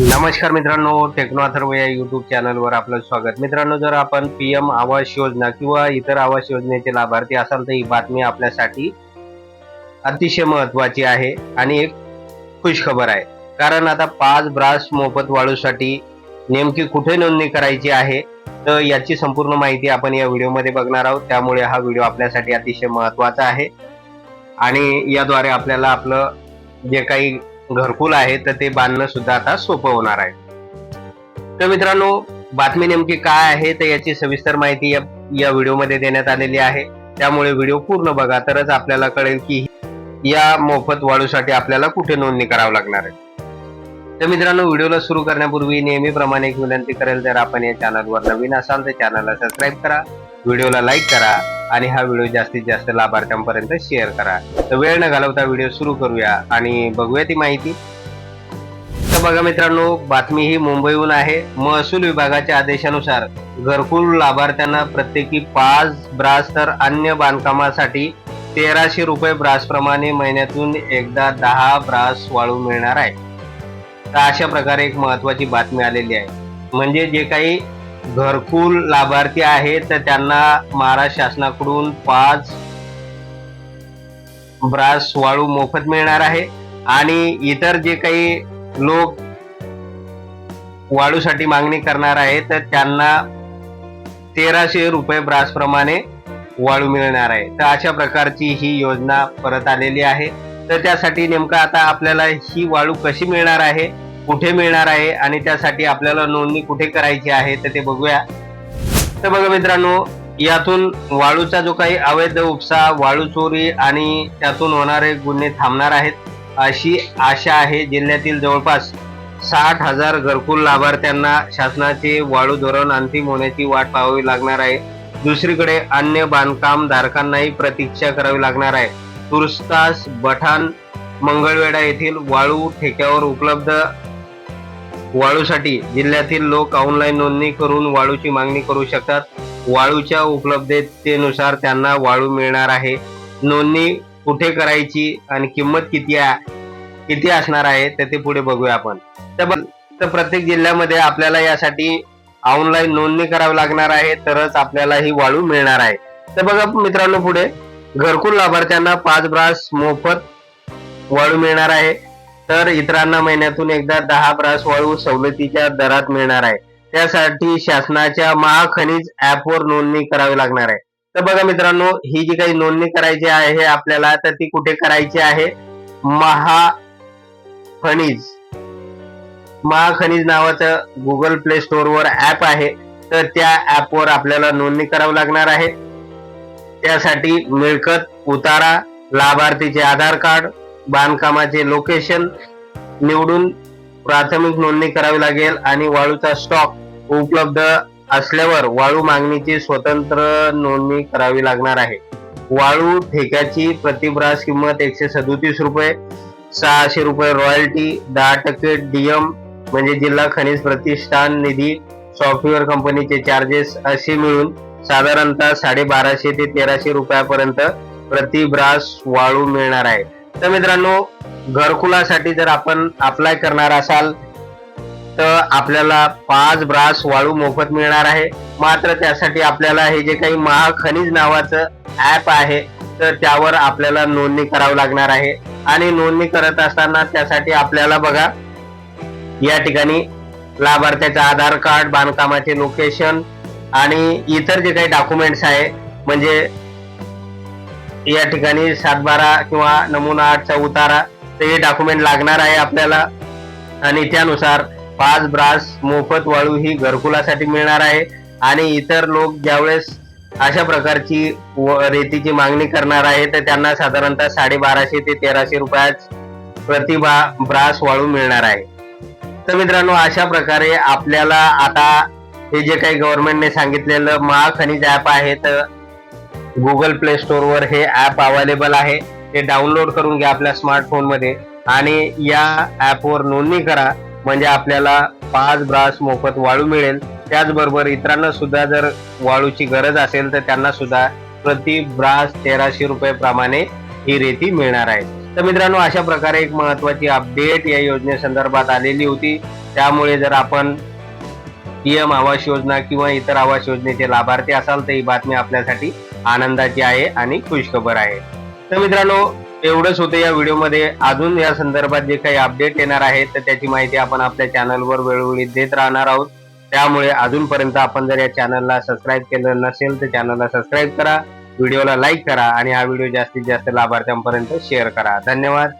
नमस्कार मित्रांनो टेक्नो अथर्व या युट्यूब चॅनलवर आपलं स्वागत. मित्रांनो जर आपण पी एम आवास योजना किंवा इतर आवास योजनेचे लाभार्थी असाल तर ही बातमी आपल्यासाठी अतिशय महत्वाची आहे आणि एक खुश खबर आहे. कारण आता पाच ब्रास मोफत वाळूसाठी नेमकी कुठे नोंदणी करायची आहे तर याची संपूर्ण माहिती आपण या व्हिडिओमध्ये बघणार आहोत. त्यामुळे हा व्हिडिओ आपल्यासाठी अतिशय महत्त्वाचा आहे. आणि याद्वारे आपल्याला आपलं जे काही घरकुल आहे तर ते बांधणं सुद्धा आता सोपं होणार आहे. तर मित्रांनो बातमी नेमकी काय आहे तर याची सविस्तर माहिती या या व्हिडिओमध्ये देण्यात आलेली आहे. त्यामुळे व्हिडिओ पूर्ण बघा तरच आपल्याला कळेल की या मोफत वाळूसाठी आपल्याला कुठे नोंदणी करावं लागणार आहे. तर मित्रांनो व्हिडिओला सुरू करण्यापूर्वी नेहमीप्रमाणे एक विनंती करेल जर आपण या चॅनलवर नवीन असाल तर चॅनलला सबस्क्राईब करा. व्हिडिओला लाईक करा. आणि हा व्हिडिओ जास्तीत जास्त लाभार्थ्यांपर्यंत शेअर करा. तर वेळ न घालवता व्हिडिओ सुरू करूया आणि बघूया ती माहिती. तर बघा मित्रांनो बातमी ही मुंबईहून आहे. महसूल विभागाच्या आदेशानुसार घरकुल लाभार्थ्यांना प्रत्येकी पाच ब्रास तर अन्य बांधकामासाठी तेराशे रुपये ब्रास प्रमाणे महिन्यातून एकदा दहा ब्रास वाळू मिळणार आहे. तर अशा प्रकारे एक महत्वाची बातमी आलेली आहे. म्हणजे जे काही घरकुल लाभार्थी आहेत तर त्यांना महाराष्ट्र शासनाकडून पाच ब्रास वाळू मोफत मिळणार आहे. आणि इतर जे काही लोक वाळूसाठी मागणी करणार आहे तर त्यांना तेराशे रुपये ब्रास प्रमाणे वाळू मिळणार आहे. तर अशा प्रकारची ही योजना परत आलेली आहे. तर त्यासाठी नेमकं आता आपल्याला ही वाळू कशी मिळणार आहे कुठे मिळणार आहे आणि त्यासाठी आपल्याला नोंदणी कुठे करायची आहे तर ते बघूया. तर बघा मित्रांनो यातून वाळूचा जो काही अवैध उपसा वाळू चोरी आणि त्यातून होणारे गुन्हे थांबणार आहेत. अशी आशा आहे जिल्ह्यातील जवळपास साठ हजार घरकुल लाभार्थ्यांना शासनाचे वाळू धोरण अंतिम होण्याची वाट पाहावी लागणार आहे. दुसरीकडे अन्य बांधकाम धारकांनाही प्रतीक्षा करावी लागणार आहे. तुर्स्तास बठाण मंगळवेढा येथील वाळू ठेक्यावर उपलब्ध वाळूसाठी जिल्ह्यातील लोक ऑनलाईन नोंदणी करून वाळूची मागणी करू शकतात. वाळूच्या उपलब्धतेनुसार त्यांना वाळू मिळणार आहे. नोंदणी कुठे करायची आणि किंमत किती आहे किती असणार आहे तर ते पुढे बघूया आपण. तर तर प्रत्येक जिल्ह्यामध्ये आपल्याला यासाठी ऑनलाईन नोंदणी करावी लागणार आहे तरच आपल्याला ही वाळू मिळणार आहे. तर बघा मित्रांनो पुढे घरकुल लाभार्थ्यांना पाच ब्रास मोफत वाळू मिळणार आहे. तर इतरांना महिन्यातून एकदा दहा ब्रास वाळू सवलतीच्या दरात मिळणार आहे. त्यासाठी शासनाच्या महाखनिज ऍपवर नोंदणी करावी लागणार आहे. तर बघा मित्रांनो ही जी काही नोंदणी करायची आहे आपल्याला तर ती कुठे करायची आहे? महा खनिज महाखनिज नावाचं गुगल प्ले स्टोअरवर ऍप आहे. तर त्या ऍपवर आपल्याला नोंदणी करावी लागणार आहे. त्यासाठी मिळकत उतारा लाभार्थीचे आधार कार्ड बांधकामाचे लोकेशन निवडून प्राथमिक नोंदणी करावी लागेल आणि वाळूचा स्टॉक उपलब्ध असल्यावर वाळू मागणीची स्वतंत्र नोंदणी करावी लागणार आहे. वाळू ठेक्याची प्रतिब्रास किंमत एकशे सदोतीस रुपये सहाशे रुपये रॉयल्टी दहा टक्के डीएम म्हणजे जिल्हा खनिज प्रतिष्ठान निधी सॉफ्टवेअर कंपनीचे चार्जेस असे मिळून साधारणतः साडेबाराशे ते तेराशे रुपयापर्यंत प्रतिब्रास वाळू मिळणार आहे. तर मित्रांनो घरकुलासाठी जर आपण अप्लाय करणार असाल तर आपल्याला पाच ब्रास वाळू मोफत मिळणार आहे. मात्र त्यासाठी आपल्याला हे जे काही महाखनिज नावाचं ऍप आहे तर त्यावर आपल्याला नोंदणी करावी लागणार आहे. आणि नोंदणी करत असताना त्यासाठी आपल्याला बघा या ठिकाणी लाभार्थ्याचं आधार कार्ड बांधकामाचे लोकेशन आणि इतर जे काही डॉक्युमेंट्स आहे म्हणजे या ठिकाणी सातबारा किंवा नमुना आठचा उतारा तर हे डॉक्युमेंट लागणार आहे आपल्याला. आणि त्यानुसार पाच ब्रास मोफत वाळू ही घरकुलासाठी मिळणार आहे. आणि इतर लोक ज्यावेळेस अशा प्रकारची व- रेतीची मागणी करणार आहे तर त्यांना साधारणतः साडेबाराशे ते तेराशे रुपयाच प्रतिभा ब्रास वाळू मिळणार आहे. तर मित्रांनो अशा प्रकारे आपल्याला आता हे जे काही गव्हर्नमेंटने सांगितलेलं महाखनिज ऍप आहे तर गुगल प्ले स्टोअरवर हे ॲप अवेलेबल आहे. ते डाउनलोड करून घ्या आपल्या स्मार्टफोनमध्ये आणि या ॲपवर नोंदणी करा. म्हणजे आपल्याला पाच ब्रास मोफत वाळू मिळेल. त्याचबरोबर इतरांना सुद्धा जर वाळूची गरज असेल तर त्यांना सुद्धा प्रति ब्रास तेराशे रुपये प्रमाणे ही रेती मिळणार आहे. तर मित्रांनो अशा प्रकारे एक महत्वाची अपडेट या योजनेसंदर्भात आलेली होती. त्यामुळे जर आपण पीएम आवास योजना किंवा इतर आवास योजनेचे लाभार्थी असाल तर ही बातमी आपल्यासाठी आनंदाची आहे आणि खुशखबर आहे. तर मित्रांनो एवढंच होतं या व्हिडिओमध्ये. अजून या संदर्भात जे काही अपडेट येणार आहे तर त्याची माहिती आपण आपल्या चॅनलवर वेळोवेळी देत राहणार आहोत. त्यामुळे अजूनपर्यंत आपण जर या चॅनलला सबस्क्राईब केलं नसेल तर चॅनलला सबस्क्राईब करा. व्हिडिओला लाईक करा आणि हा व्हिडिओ जास्तीत जास्त लाभार्थ्यांपर्यंत शेअर करा. धन्यवाद.